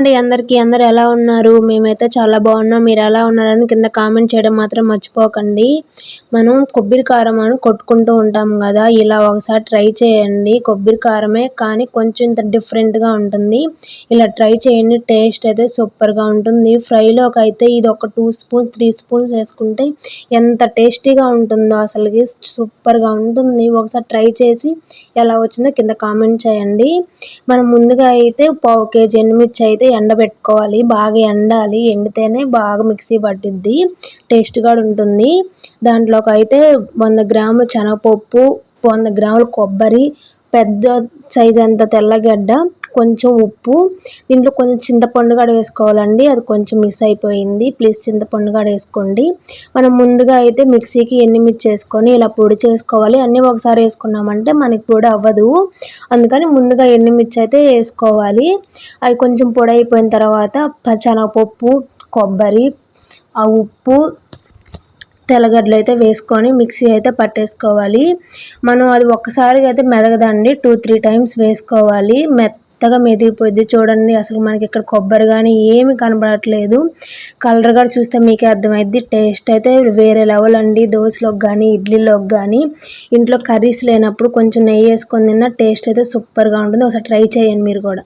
అండి అందరికీ. అందరు ఎలా ఉన్నారు? మేమైతే చాలా బాగున్నాం. మీరు ఎలా ఉన్నారని కింద కామెంట్ చేయడం మాత్రం మర్చిపోకండి. మనం కొబ్బరి కారం అని కొట్టుకుంటూ ఉంటాం కదా. ఇలా ఒకసారి ట్రై చేయండి. కొబ్బరి కారమే కానీ కొంచెం ఇంత డిఫరెంట్గా ఉంటుంది. ఇలా ట్రై చేయండి. టేస్ట్ అయితే సూపర్గా ఉంటుంది. ఫ్రైలోకి అయితే ఇది ఒక టూ స్పూన్స్ త్రీ స్పూన్స్ వేసుకుంటే ఎంత టేస్టీగా ఉంటుందో అసలుకి సూపర్గా ఉంటుంది. ఒకసారి ట్రై చేసి ఎలా వచ్చిందో కింద కామెంట్ చేయండి. మనం ముందుగా అయితే పావు కేజీ ఎండుమిర్చి అయితే ఎండబెట్టుకోవాలి బాగా ఎండాలి ఎండితేనే బాగా మిక్సీ పట్టిద్ది టేస్ట్ కూడా ఉంటుంది. దాంట్లోకి అయితే వంద గ్రాముల శనగపప్పు వంద గ్రాముల కొబ్బరి పెద్ద సైజ్ అంత తెల్లగడ్డ కొంచెం ఉప్పు. దీంట్లో కొంచెం చింతపండు కూడా వేసుకోవాలండి. అది కొంచెం మిస్ అయిపోయింది. ప్లీజ్ చింతపండు కూడా వేసుకోండి. మనం ముందుగా అయితే మిక్సీకి ఎండుమిర్చి వేసుకొని ఇలా పొడి చేసుకోవాలి. అన్నీ ఒకసారి వేసుకున్నామంటే మనకి పొడి అవ్వదు. అందుకని ముందుగా ఎండుమిర్చి అయితే వేసుకోవాలి. అవి కొంచెం పొడి అయిపోయిన తర్వాత పచ్చనపప్పు కొబ్బరి ఆ ఉప్పు తెల్లగడ్డలు అయితే వేసుకొని మిక్సీ అయితే పట్టేసుకోవాలి. మనం అది ఒక్కసారిగా అయితే మెదగదండి. టూ త్రీ టైమ్స్ వేసుకోవాలి. మెత్త మెత్తగా మెదిగిపోద్ది చూడండి అసలు మనకి ఇక్కడ కొబ్బరి కానీ ఏమి కనబడట్లేదు. కలర్ కూడా చూస్తే మీకే అర్థమైద్ది. టేస్ట్ అయితే వేరే లెవెల్ అండి. దోశలోకి కానీ ఇడ్లీలోకి కానీ ఇంట్లో కర్రీస్ లేనప్పుడు కొంచెం నెయ్యి వేసుకొని తిన్న టేస్ట్ అయితే సూపర్గా ఉంటుంది. ఒకసారి ట్రై చేయండి మీరు కూడా.